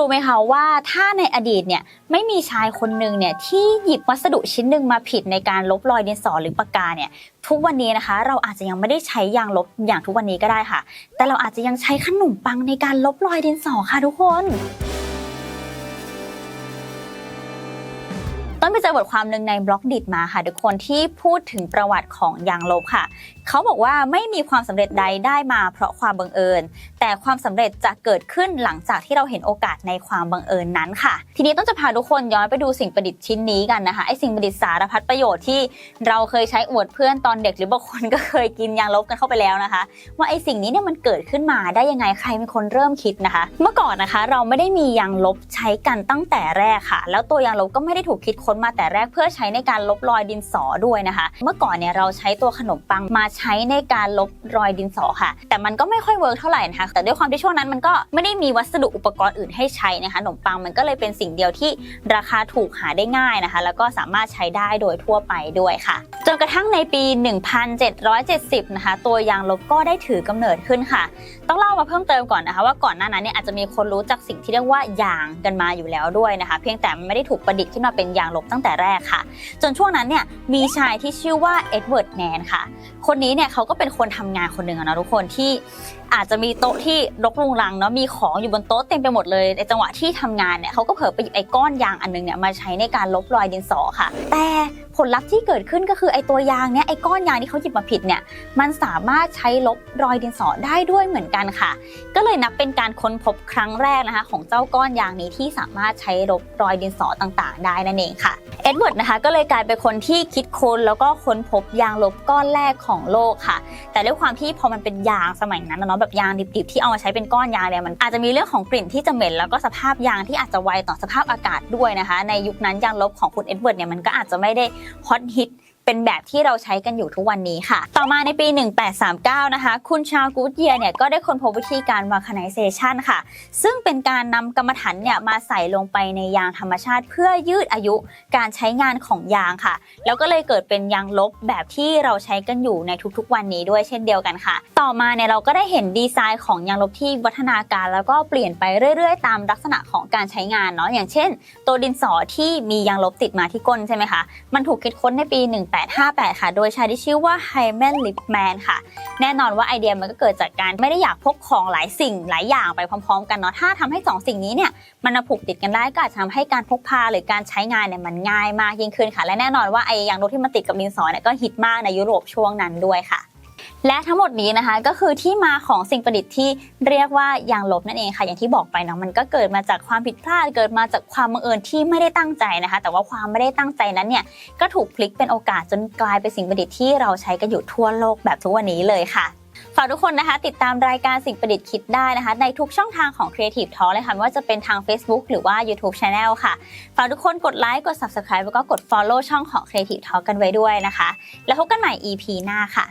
รู้ไหมคะว่าถ้าในอดีตเนี่ยไม่มีชายคนหนึ่งเนี่ยที่หยิบวัสดุชิ้นหนึ่งมาผิดในการลบรอยดินสอหรือปากกาเนี่ยทุกวันนี้นะคะ เราอาจจะยังไม่ได้ใช้ยางลบอย่างทุกวันนี้ก็ได้ค่ะ แต่เราอาจจะยังใช้ขนมปังในการลบรอยดินสอค่ะทุกคน ต้นไปเจอบทความหนึ่งในบล็อกดิดมาค่ะทุกคนที่พูดถึงประวัติของยางลบค่ะ เขาบอกว่าไม่มีความสำเร็จใดได้มาเพราะความบังเอิญ แต่ความสำเร็จจะเกิดขึ้นหลังจากที่เราเห็นโอกาสในความบังเอิญนั้นค่ะ ทีนี้ต้องจะพาทุกคนย้อนไปดูสิ่งประดิษฐ์ชิ้นนี้กันนะคะไอสิ่งประดิษฐ์สารพัดประโยชน์ที่เราเคยใช้อวดเพื่อนตอนเด็กหรือบางคนก็เคยกินยางลบกันเข้าไปแล้วนะคะ ว่าไอสิ่งนี้เนี่ยมันเกิดขึ้นมาได้ยังไงใครเป็นคนเริ่มคิดนะคะ เมื่อก่อนนะคะ เราไม่ได้มียางลบใช้กันตั้งแต่แรกค่ะ แล้วตัวยางลบก็ไม่ได้ถูกคิดค้นมาแต่แรกเพื่อใช้ในการลบรอยดินสอด้วยนะคะ เมื่อก่อนเนี่ยเราใช้ตัวขนมปังมาใช้ในการลบรอยดินสอค่ะ แต่มันก็ไม่ค่อยเวิร์กเท่าไหร่นะคะแต่ด้วยความที่ช่วงนั้นมันก็ไม่ได้มีวัสดุอุปกรณ์อื่นให้ใช้นะคะขนมปังมันก็เลยเป็นสิ่งเดียวที่ราคาถูกหาได้ง่ายนะคะ แล้วก็สามารถใช้ได้โดยทั่วไปด้วยค่ะ จนกระทั่งในปี 1770 นะคะ ตัวยางลบก็ได้ถือกำเนิดขึ้นค่ะ ต้องเล่ามาเพิ่มเติมก่อนนะคะว่าก่อนหน้านั้นเนี่ยอาจจะมีคนรู้จักสิ่งที่เรียกว่ายางกันมาอยู่แล้วด้วยนะคะ เพียงแต่ไม่ได้ถูกประดิษฐ์ขึ้นมาเป็นยางลบตั้งแต่แรกค่ะ จนช่วงนั้นเนี่ยมีชายที่ชื่อว่าเอ็ดเวิร์ดแนนค่ะ คนนี้เนี่ยเขาก็เป็นคนทำงานคนหนึ่งนะทุกคนที่อาจจะมีโต๊ะที่รกรุงรังเนาะมีของอยู่บนโต๊ะเต็มไปหมดเลยในจังหวะที่ทำงานเนี่ยเขาก็เผลอไปหยิบไอ้ก้อนยางอันนึงเนี่ยมาใช้ในการลบรอยดินสอค่ะ แต่ ลลัพธ์ที่เกิดขึ้นก็คือไอตัวยางเนี่ยไอก้อนยางที่เขาหยิบมาผิดเนี่ยมันสามารถใช้ลบรอยดินสอได้ด้วยเหมือนกันค่ะ ก็เลยนับเป็นการค้นพบครั้งแรกนะคะ ของเจ้าก้อนยางนี้ที่สามารถใช้ลบรอยดินสอต่างๆ ได้นั่นเองค่ะ ดเวิร์ดนะคะก็เลยกลายเป็นคนที่คิดค้นแล้วก็ค้นพบยางลบก้อนแรกของโลกค่ะ แต่ด้วยความที่พอมันเป็นยางสมัยนั้นนะเนาะแบบยางดิบๆที่เอามาใช้เป็นก้อนยางเนี่ยมันอาจจะมีเรื่องของกลิ่นที่จะเหม็นแล้วก็สภาพยางที่อาจจะไวต่อสภาพอากาศด้วยนะคะ ในยุคนั้นยางลบของคุณเอ็ดเวิร์ดเนี่ยมันก็อาจจะไม่ได้ฮอตฮิต เป็นแบบที่เราใช้กันอยู่ทุกวันนี้ค่ะ ต่อมาในปี 1839 นะคะ คุณชากูดเยียเนี่ยก็ได้ค้นพบวิธีการ vulcanization ค่ะ ซึ่งเป็นการนำกรรมฐานเนี่ยมาใส่ลงไปในยางธรรมชาติ เพื่อยืดอายุการใช้งานของยางค่ะ แล้วก็เลยเกิดเป็นยางลบแบบที่เราใช้กันอยู่ในทุกๆ วันนี้ด้วยเช่นเดียวกันค่ะ ต่อมาเนี่ยเราก็ได้เห็นดีไซน์ของยางลบที่วัฒนาการแล้วก็เปลี่ยนไปเรื่อย ๆ ตามลักษณะของการใช้งานเนาะอย่างเช่น ตัวดินสอที่มียางลบติดมาที่ก้นใช่ไหมคะมันถูกคิดค้นในปี 18 1858 ค่ะ โดยชายที่ชื่อว่าไฮแมนลิปแมนค่ะ แน่นอนว่าไอเดียมันก็เกิดจากการไม่ได้อยากพกของหลายสิ่งหลายอย่างไปพร้อมๆ กันเนาะ ถ้าทำให้สองสิ่งนี้เนี่ยมันผูกติดกันได้ก็อาจจะทำให้การพกพาหรือการใช้งานเนี่ยมันง่ายมากยิ่งขึ้นค่ะ และแน่นอนว่าไอ้ยางรถที่มันติดกับดินสอเนี่ยก็ฮิตมากในยุโรปช่วงนั้นด้วยค่ะ และทั้งหมดนี้นะคะก็คือที่มาของสิ่งประดิษฐ์ที่เรียกว่ายางลบนั่นเองค่ะ อย่างที่บอกไปเนาะมันก็เกิดมาจากความผิดพลาดเกิดมาจากความบังเอิญที่ไม่ได้ตั้งใจนะคะ แต่ว่าความไม่ได้ตั้งใจนั้นเนี่ยก็ถูกพลิกเป็นโอกาสจนกลายเป็นสิ่งประดิษฐ์ที่เราใช้กันอยู่ทั่วโลกแบบทุกวันนี้เลยค่ะฝากทุกคนนะคะ ติดตามรายการสิ่งประดิษฐ์คิดได้นะคะ ในทุกช่องทางของ Creative Talk เลยค่ะไม่ว่าจะเป็นทาง Facebook หรือว่า YouTube Channel ค่ะ ฝากทุกคนกดไลค์กด Subscribe แล้วก็กด Follow ช่องของ Creative Talk กันไว้ด้วยนะคะ แล้วพบกันใหม่ EP หน้าค่ะ